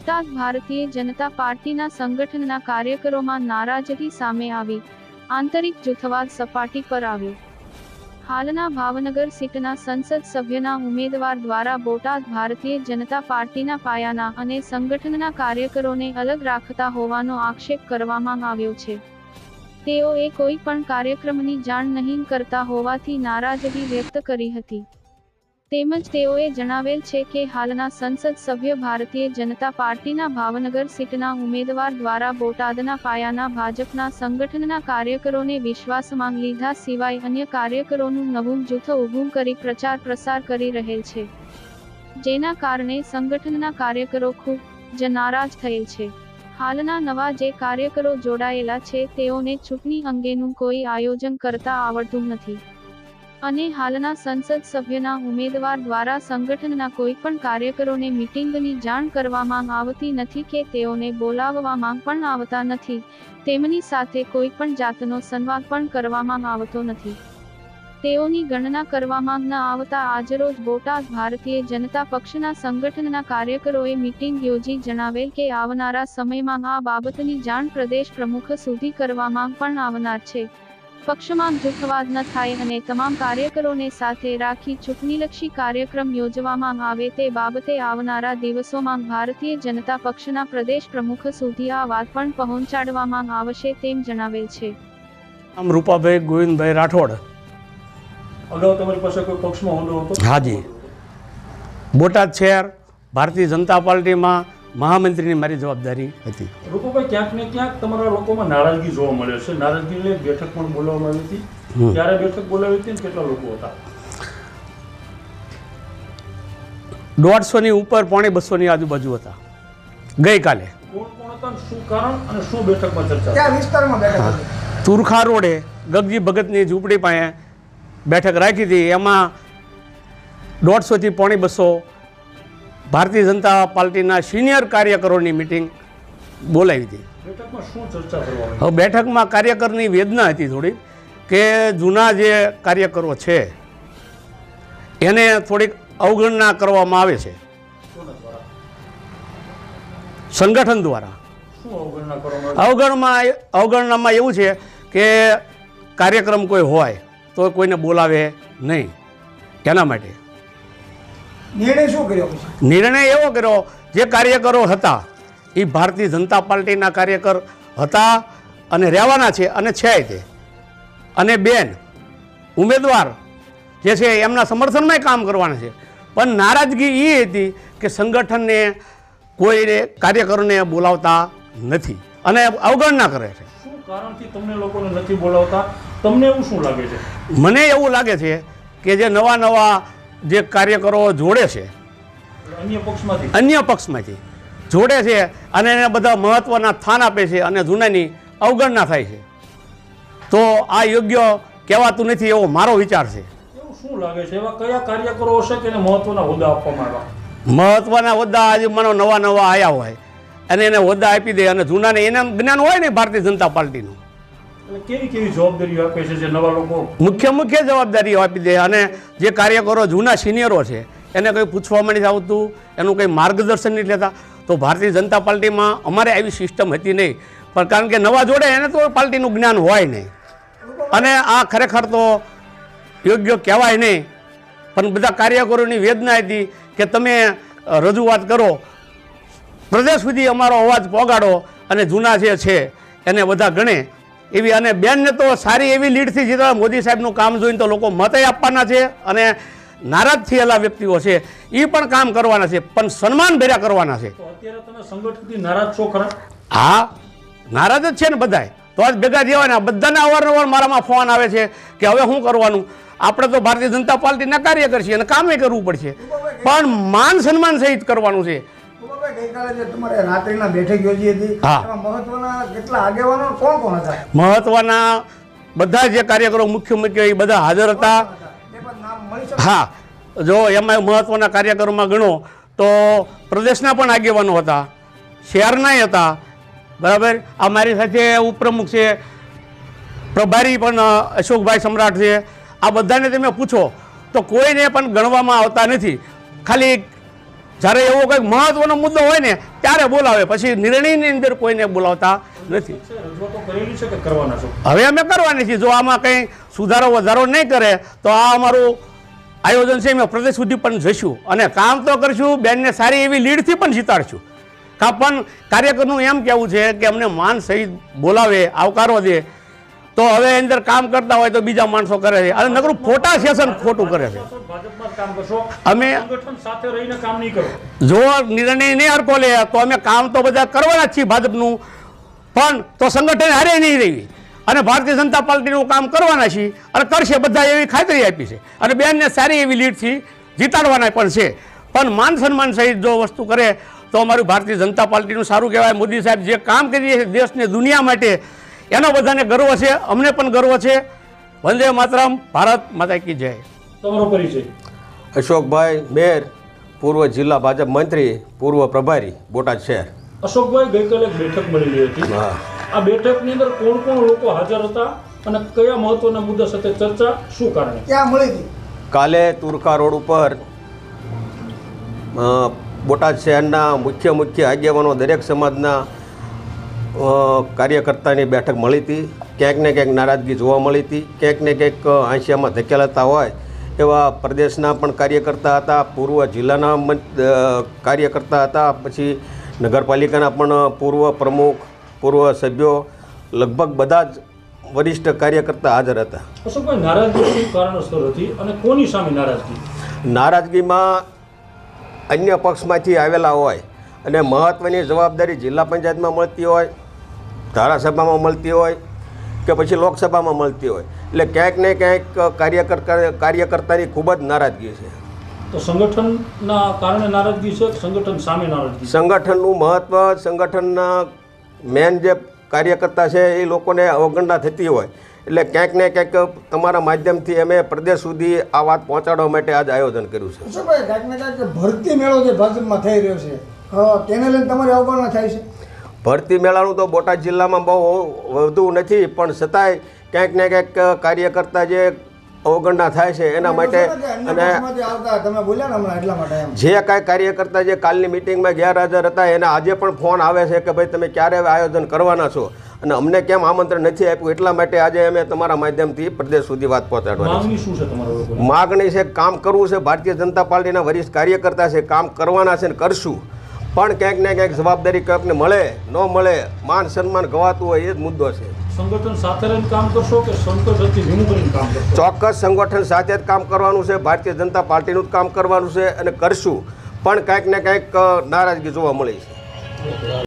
બોટાદ ભારતીય જનતા પાર્ટીના સંગઠનના કાર્યકરોમાં નારાજગી સામે આવી. આંતરિક જૂથવાદ સપાટી પર આવ્યો. હાલના ભાવનગર સીટના સંસદ સભ્યના ઉમેદવાર દ્વારા બોટાદ ભારતીય જનતા પાર્ટીના પાયાના અને સંગઠનના કાર્યકરોને અલગ રાખતા હોવાનો આક્ષેપ કરવામાં આવ્યો છે. તેઓએ કોઈ પણ કાર્યક્રમની જાણ નહીં કરતા હોવાથી નારાજગી વ્યક્ત કરી હતી. તેમજ તેઓએ જણાવેલ છે કે હાલના સંસદ સભ્ય ભારતીય જનતા પાર્ટીના ભાવનગર સીટના ઉમેદવાર દ્વારા બોટાદના પાયાના ભાજપના સંગઠનના કાર્યકરોને વિશ્વાસમાં લીધા સિવાય અન્ય કાર્યકરોનું નવું જૂથ ઊભું કરી પ્રચાર પ્રસાર કરી રહેલ છે. જેના કારણે સંગઠનના કાર્યકરો ખૂબ જ નારાજ થયેલ છે. હાલના નવા જે કાર્યકરો જોડાયેલા છે તેઓને ચૂંટણી અંગેનું કોઈ આયોજન કરતા આવડતું નથી. અને હાલના સંસદ સભ્યના ઉમેદવાર દ્વારા સંગઠનના કોઈપણ કાર્યકરોને મિટિંગની જાણ કરવામાં આવતી નથી કે તેઓને બોલાવવામાં પણ આવતા નથી. તેમની સાથે કોઈપણ જાતનો સંવાદ પણ કરવામાં આવતો નથી. તેઓની ગણના કરવામાં ન આવતા આજરોજ બોટાદ ભારતીય જનતા પક્ષના સંગઠનના કાર્યકરોએ મિટિંગ યોજી જણાવેલ કે આવનારા સમયમાં આ બાબતની જાણ પ્રદેશ પ્રમુખ સુધી કરવામાં પણ આવનાર છે. પક્ષમાં જૂથવાદ ન થાય અને તમામ કાર્યકરોને સાથે રાખી ચૂંટણીલક્ષી કાર્યક્રમ યોજવામાં આવે તે બાબતે આવનારા દિવસોમાં ભારતીય જનતા પક્ષના પ્રદેશ પ્રમુખ સુધી આ વાત પણ પહોંચાડવામાં આવશે તેમ જણાવેલ છે. આમ રૂપાભાઈ ગોવિંદભાઈ રાઠોડ. અગાઉ તમારી પાસે કોઈ પક્ષમાં હોદ્દો હતો? હાજી બોટાદ શહેર ભારતીય જનતા પાર્ટીમાં મહામંત્રીની મારી જવાબદારી હતી. રૂપુભાઈ ક્યાંક ને ક્યાંક તમારા લોકોમાં નારાજગી જોવા મળે છે. નારાજગીને બેઠક પણ બોલાવવામાં આવી હતી. ત્યારે બેઠક બોલાવી હતી કેટલા લોકો હતા? દોઢસોની ઉપર પોણે બસોની આજુબાજુ હતા. ગઈકાલે. કોણ કોણ હતા અને શું કારણ અને શું બેઠકમાં ચર્ચા કયા વિસ્તારમાં બેઠક હતી? તુરખા રોડે ગગજી ભગતની ઝૂંપડી પાસે બેઠક રાખી હતી. એમાં દોઢસોથી પોણી બસો ભારતીય જનતા પાર્ટીના સિનિયર કાર્યકરોની મિટિંગ બોલાવી હતી. હવે બેઠકમાં કાર્યકરની વેદના હતી થોડી કે જૂના જે કાર્યકરો છે એને થોડીક અવગણના કરવામાં આવે છે. સંગઠન દ્વારા? અવગણમાં અવગણનામાં એવું છે કે કાર્યક્રમ કોઈ હોય તો કોઈને બોલાવે નહીં. એના માટે નિર્ણય શું કર્યો નિર્ણય એવો કર્યો જે કાર્યકરો હતા એ ભારતીય જનતા પાર્ટીના કાર્યકર હતા અને રહેવાના છે અને છે તે. અને બેન ઉમેદવાર જે છે એમના સમર્થનમાં કામ કરવાના છે. પણ નારાજગી એ હતી કે સંગઠનને કોઈ કાર્યકરોને બોલાવતા નથી અને અવગણના કરે છે. શું કારણથી તમને લોકોને નથી બોલાવતા? તમને એવું શું લાગે છે? મને એવું લાગે છે કે જે નવા નવા જે કાર્યકરો જોડે છે અન્ય પક્ષમાંથી? જોડે છે અને એને બધા મહત્ત્વના સ્થાન આપે છે અને જૂનાની અવગણના થાય છે. તો આ યોગ્ય કહેવાતું નથી એવો મારો વિચાર છે. શું લાગે છે? એવા કયા કાર્યકરો હશે કે મહત્વના હોદ્દા આપવામાં આવ્યા? મહત્ત્વના હોદ્દા આજે માનો નવા નવા આવ્યા હોય અને એને હોદ્દા આપી દે અને જૂનાને એને જ્ઞાન હોય ને ભારતીય જનતા પાર્ટીનું. મુખ્ય મુખ્ય જવાબદારીઓ આપી દે અને જે કાર્યકરો જૂના સિનિયરો છે, એને કંઈ પૂછવામાં નથી આવતું, એનું કંઈ માર્ગદર્શન નથી લેતા. તો ભારતીય જનતા પાર્ટીમાં અમારે આવી સિસ્ટમ હતી નહીં. પણ કારણ કે નવા જોડે એને તો પાર્ટીનું જ્ઞાન હોય નહીં. અને આ ખરેખર તો યોગ્ય કહેવાય નહીં. પણ બધા કાર્યકરોની વેદના હતી કે તમે રજૂઆત કરો. પ્રદેશ સુધી અમારો અવાજ પહોંચાડો અને જૂના જે છે, એને બધા ગણે. એવી અને બેનને તો સારી એવી લીડથી જીતવા મોદી સાહેબનું કામ જોઈને તો લોકો મતે આપવાના છે અને નારાજ થયેલા વ્યક્તિઓ છે. એ પણ કામ કરવાના છે પણ સન્માન ભેર્યા કરવાના છે. હા નારાજ જ છે ને બધાય. તો જ ભેગા જવાના બધાને અવારનવાર મારામાં ફોન આવે છે કે હવે શું કરવાનું? આપણે તો ભારતીય જનતા પાર્ટીના કાર્ય કરશે અને કામે કરવું પડશે. પણ માન સન્માન સહિત કરવાનું છે. ગઈકાલે જે તમારે રાત્રિના બેઠક યોજી હતી હા. એમાં મહત્વના કેટલા આગેવાનો કોણ કોણ હતા? મહત્વના બધા જે કાર્યકરો મુખ્ય મુખ્ય એ બધા હાજર હતા. હા. જો એમાં મહત્વના કાર્યક્રમમાં ગણો તો પ્રદેશના પણ આગેવાનો હતા. શહેરનાય હતા. બરાબર? આ મારી સાથે ઉપપ્રમુખ છે પ્રભારી પણ અશોકભાઈ સમ્રાટ છે. આ બધાને તમે પૂછો તો કોઈને પણ ગણવામાં આવતા નથી. ખાલી જ્યારે એવો કંઈક મહત્વનો મુદ્દો હોય ને, ત્યારે બોલાવે. પછી નિર્ણયની અંદર કોઈને બોલાવતા નથી. હવે અમે કરવાની છીએ. જો આમાં કંઈ સુધારો વધારો નહીં કરે, તો આ અમારું આયોજન છે, અમે પ્રદેશ સુધી પણ જઈશું. અને કામ તો કરશું, બેનને સારી એવી લીડથી પણ જીતાડશું. કાં પણ કાર્યકરનું એમ કહેવું છે કે અમને માન સહિત બોલાવે, આવકારો દે તો હવે અંદર કામ કરતા હોય તો બીજા માણસો કરે છે. અને નકરું ફોટા સેશન ખોટું કરે છે. અમે જો નિર્ણય નહીં હરકો લે તો અમે કામ તો બધા કરવાના જ છીએ ભાજપનું. પણ તો સંગઠન હારે નહીં રહી. અને ભારતીય જનતા પાર્ટીનું કામ કરવાના છીએ અને કરશે બધા એવી ખાતરી આપી છે. અને બેનને સારી એવી લીડથી જીતાડવાના પણ છે. પણ માન સન્માન સહિત જો વસ્તુ કરે તો અમારું ભારતીય જનતા પાર્ટીનું સારું કહેવાય. મોદી સાહેબ જે કામ કરી છે દેશને દુનિયા માટે એનો બધાને ગર્વ છે અમને પણ ગર્વ છે. વંદે માતરમ ભારત માતા કી જય. તમારો પરિચય. અશોકભાઈ મેર પૂર્વ જિલ્લા ભાજપ મંત્રી પૂર્વ પ્રભારી બોટાદ શહેર. અશોકભાઈ ગઈકાલે એક બેઠક મળેલી હતી. હા. આ બેઠકની અંદર કોણ કોણ લોકો હાજર હતા અને કયા મહત્વના મુદ્દા સાથે ચર્ચા શું કારણે? ક્યાં મળી હતી કાલે તુરકા રોડ ઉપર બોટાદ શહેરના મુખ્ય મુખ્ય આગેવાનો દરેક સમાજના કાર્યકર્તાની બેઠક મળી હતી. ક્યાંક ને ક્યાંક નારાજગી જોવા મળી હતી. ક્યાંક ને ક્યાંક આંશિયામાં ધકેલાતા હોય એવા પ્રદેશના પણ કાર્યકર્તા હતા પૂર્વ જિલ્લાના કાર્યકર્તા હતા પછી નગરપાલિકાના પણ પૂર્વ પ્રમુખ પૂર્વ સભ્યો લગભગ બધા જ વરિષ્ઠ કાર્યકર્તા હાજર હતા. અશોકભાઈ નારાજગી શું હતી અને કોની સામે નારાજગી? નારાજગીમાં અન્ય પક્ષમાંથી આવેલા હોય અને મહત્ત્વની જવાબદારી જિલ્લા પંચાયતમાં મળતી હોય ધારાસભામાં મળતી હોય કે પછી લોકસભામાં મળતી હોય. એટલે ક્યાંક ને ક્યાંક કાર્યકર કાર્યકર્તાની ખૂબ જ નારાજગી છે. તો સંગઠનના કારણે નારાજગી છે સંગઠન સામે નારાજગી સંગઠનનું મહત્ત્વ સંગઠનના મેન જે કાર્યકર્તા છે એ લોકોને અવગણના થતી હોય. એટલે ક્યાંક ને ક્યાંક તમારા માધ્યમથી અમે પ્રદેશ સુધી આ વાત પહોંચાડવા માટે આજ આયોજન કર્યું છે. ને ભરતી મેળો જે ભાજપમાં થઈ રહ્યો છે તેને લઈને તમારી અવગણના થાય છે. ભરતી મેળાનું તો બોટાદ જિલ્લામાં બહુ વધુ નથી પણ છતાંય ક્યાંક ને ક્યાંક કાર્યકર્તા જે અવગણના થાય છે એના માટે અને પક્ષમાંથી આવતા તમે બોલ્યા ને હમણાં એટલા માટે એમ. જે કાંઈ કાર્યકર્તા જે કાલની મિટિંગમાં ગેરહાજર હતા એના આજે પણ ફોન આવે છે કે ભાઈ તમે ક્યારે આયોજન કરવાના છો? અને અમને કેમ આમંત્રણ નથી આપ્યું? એટલા માટે આજે અમે તમારા માધ્યમથી પ્રદેશ સુધી વાત પહોંચાડવાની માંગણી છે તમારા માગણી છે કામ કરવું છે ભારતીય જનતા પાર્ટીના વરિષ્ઠ કાર્યકર્તા છે કામ કરવાના છે ને કરશું. પણ ક્યાંક ને ક્યાંક જવાબદારી ક્યાંકને મળે ન મળે માન સન્માન ગવાતું હોય એ જ મુદ્દો છે. સંગઠન સાથે કામ કરશો કે સંગઠનથી વિમુખ રહીને કામ ચોક્કસ સંગઠન સાથે જ કામ કરવાનું છે ભારતીય જનતા પાર્ટીનું જ કામ કરવાનું છે અને કરશું. પણ કાંઈક ને કાંઈક નારાજગી જોવા મળી છે.